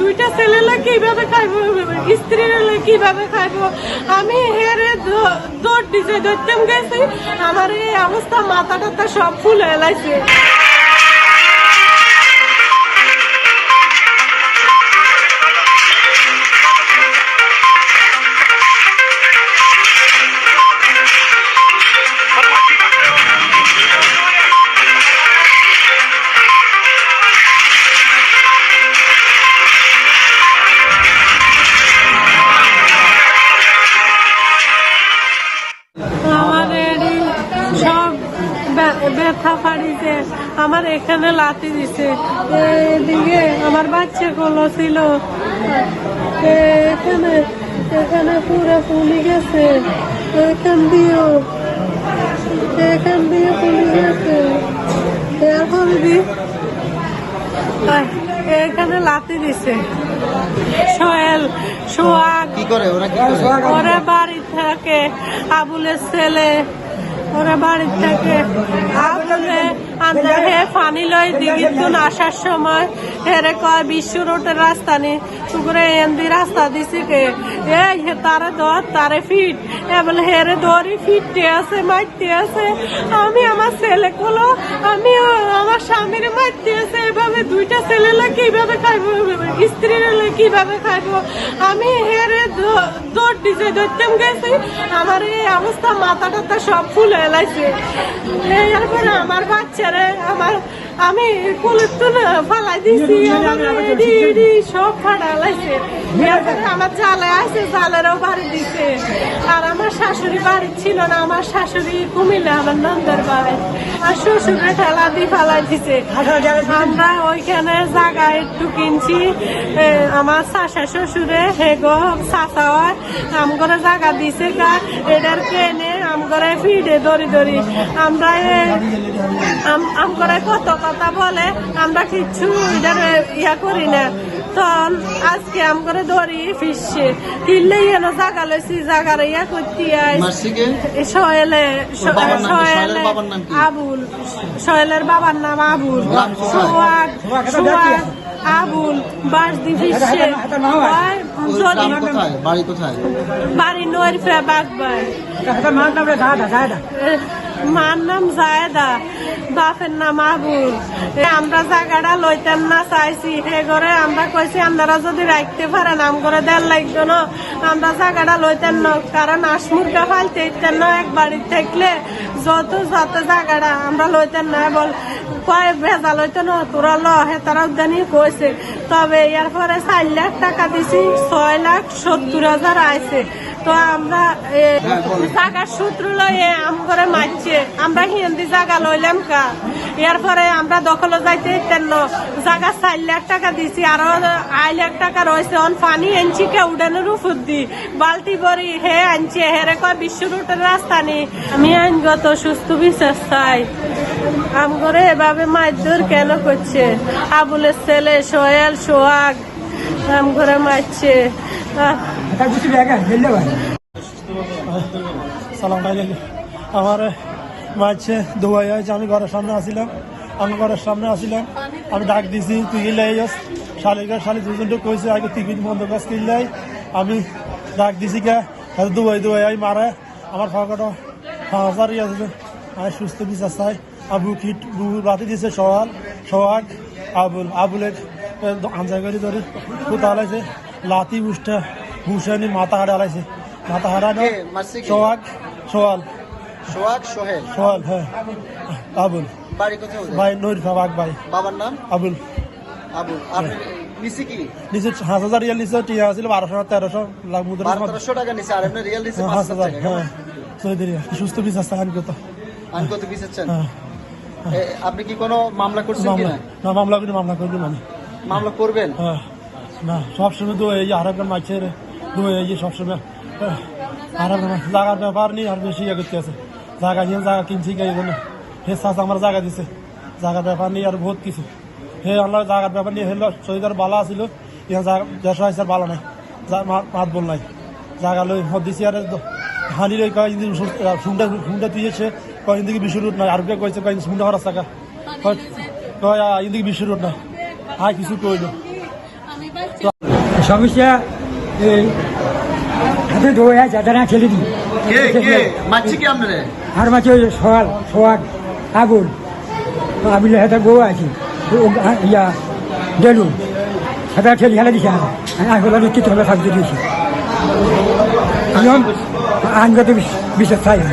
দুইটা ছেলেলা কীভাবে খাইবো? স্ত্রী কীভাবে খাইবো? আমি হেরে দৌড় দিছে দৌড়তাম গেছি আমার এই অবস্থা মাথা টাথা সব ফুল এলাইছে। ফাড়িছে আমার এখানে লাতি দিছে। এদিকে আমার বাচ্চা গুলো ছিল এখানে এখানে পুরো ফুলি গেছে। এখান দিয়েও এখান দিয়ে ফুলি গেছে। এখন দি। এখানে লাতি দিছে। সোহেল কি করে? ওরা কি করে? ওরা বাড়ি থাকে আবুলের ছেলে। ওরা বাড়ি থাকে। আন্দা পানি লই দিগিতুন আসার সময় হেরে কয় বিশ্ব রোডের রাস্তা নি তুকরে এন্দি রাস্তা দিছি কে? হে তারে ধর তারে ফিট। এ বলে, হেরে ধরি ফিটতে আছে মারতে আছে। আমি আমার ছেলে গুলো আমি আমার স্বামীর মারতে আছে। এভাবে দুইটা ছেলেলা কীভাবে খাইবো? স্ত্রীরা কীভাবে খাইবো? আমি হেরে দৌড় দিছে ধরতাম গেছি। আমার এই অবস্থা মাথা টাথা সব ফুলে এলাইছে। এরপরে আমার বাচ্চারে, আমার আমি ফালাই দিছি আমার সব ফাটা এলাইছে আমার জালে আছে জালেরও বাড়ি দিছে। আর আমার শাশুড়ি বাড়ি ছিল না আমার শাশুড়ি কুমিল্লা আমার নন্দের বাড়ি। আর শ্বশুরে ঠেলা দিয়ে ফালাই দিছে। আমরা ওইখানে জায়গা একটু কিনছি। আমার শাশা শ্বশুরে হে গো চাচা হয় আম করে জায়গা দিছে গা এটার কেনে আম করে ফিডে দড়ি দড়ি। আমরা এ, আম- আম করে কত কথা বলে আমরা কিচ্ছু ইয়া করি না। তখন আজকে আম করে ধরি ফিসছে। কিনলে এনে জায়গা লইছি জায়গার ইয়া করতে আইস। মার্সিকে সোহেলে ওর বাবার নাম? আবুল। বাবার নাম আবুল নাম কোথায়? সোহাগ সোহাগ বাস দিছে যদি বাড়ি কোথায়? বাড়ি নয় ফে বাগবাই মার নাম জায়দা বাপের নাম আবুল। আমরা জায়গাটা লইতেন না চাইছি। হে ঘরে আমরা কইছি আপনারা যদি রাখতে পারেন আম করে দেড় লাগতো না। আমরা জায়গাটা লইতেন না কারণ আসমুরগা ফালতে ইতেন না এক বাড়ি থাকলে যত যত জায়গাটা আমরা লইতেন না বল কয় ভেজা লইতে না, তোরা ল, হে তারা উদ্যানি কইছে। তবে এর পরে চার লাখ টাকা দিছি, ছয় লাখ সত্তর হাজার আইছে। তো আমরা জাগার সূত্র লয়ে আম করে মারছে। আমরা হিন্দি জায়গা লইলাম কা। এরপরে আমরা দখলে যাইতে তেন জায়গা চার লাখ টাকা দিছি, আরও আড়াই লাখ টাকা রয়েছে অন পানি আনছি কে উডানের উপর দি। বালতি ভরি হে আনছে হেরে কয় বিশ্ব রুটের রাস্তা নেই আমি আইনগত সুস্থ বিচার চাই। আম করে এভাবে মারধর কেন করছে? আবুলের ছেলে সোহেল সোহাগ আম করে মারছে। আমার মাঝে দুবাই হয়েছে আমি ঘরের সামনে আসিলাম। আমি ঘরের সামনে আসিলাম। আমি ডাক দিছি তুই ইলাই শালিকা শালি দুজনটা কইছে আগে টিফিন বন্ধ কাজ কিনলাই আমি ডাক দিছি কে দুবাই দুবাই আই মারে। আমার ফাঁকাটা পাঁচ হাজার ইয়ে আছে আমি সুস্থ বিচার চাই আবু কিট বাতি দিছে সোহাগ সোহাগ আবুল আবুলের করে ধরে হারাইছে? লাতি উষ্টা ভূষানি মাথা হারা হারাইছে। মাথা? মাসি কে? সোহাগ সোহাল। সোহাগ সোহেল? সোহাল হ্যাঁ। আবুল। বাড়ি কোথায় ভাই নৈর খাবাক ভাই বাবার নাম? আবুল। আবু আপনি নিচে কি? নিচে পাঁচ হাজার রিয়াল নিচে টিয়া ছিল বারোশো তেরোশো লাখ মুদ্রা বারো টাকা নিচে আর এমনি রিয়েল নিচে পাঁচ পাঁচ হাজার হ্যাঁ। সুস্থ বিচার চান কত আমি কত বিচারছেন হ্যাঁ। এ, আপনি কি কোনো মামলা করছেন কিনা? না মামলা করি মামলা করি মানে মামলা করবেন? হ্যাঁ। না সবসময় তো এই আর একজন মাছের দু এই যে সবসময় হ্যাঁ, আর একজন মাছ- জায়গার ব্যাপার নেই আর বেশি ইয়ে করতে আছে। জায়গা নিয়ে জায়গা কিনছি এই জন্য হে চাষ আমার জায়গা দিছে। জায়গার ব্যাপার নেই আর বহুত কিছু। হে আল্লাহ জায়গার ব্যাপার নিয়ে হেলো শরীরের বালা জায়গা দেশ আর বালা নাই। মাত বল নাই। জায়গা লই দিছি আর হানি লই সুন্দর সুন্দর তুইছে কয় ইন্দিকে বিশুর রুট নাই? আর কে কইছে কয় সুন্দর হরার টাকা কয় ইন্দিকে বিশুর রুট নাই। আর কিছু কইলো আমি সমস্যা এই হাতে ধোয়া যাদের ছেলে দিই কে কে? মারছি কি আপনারে? আর মাঝে ওই সোয়াল সোয়াগ আগুন আবিল হাতে বউ আছে। ও ইয়া ডেলু হাতে ছেলে খেলা দিছে আমি বললাম কিছু হলে থাকতে দিয়েছি আইনগত বিশেষ চাই না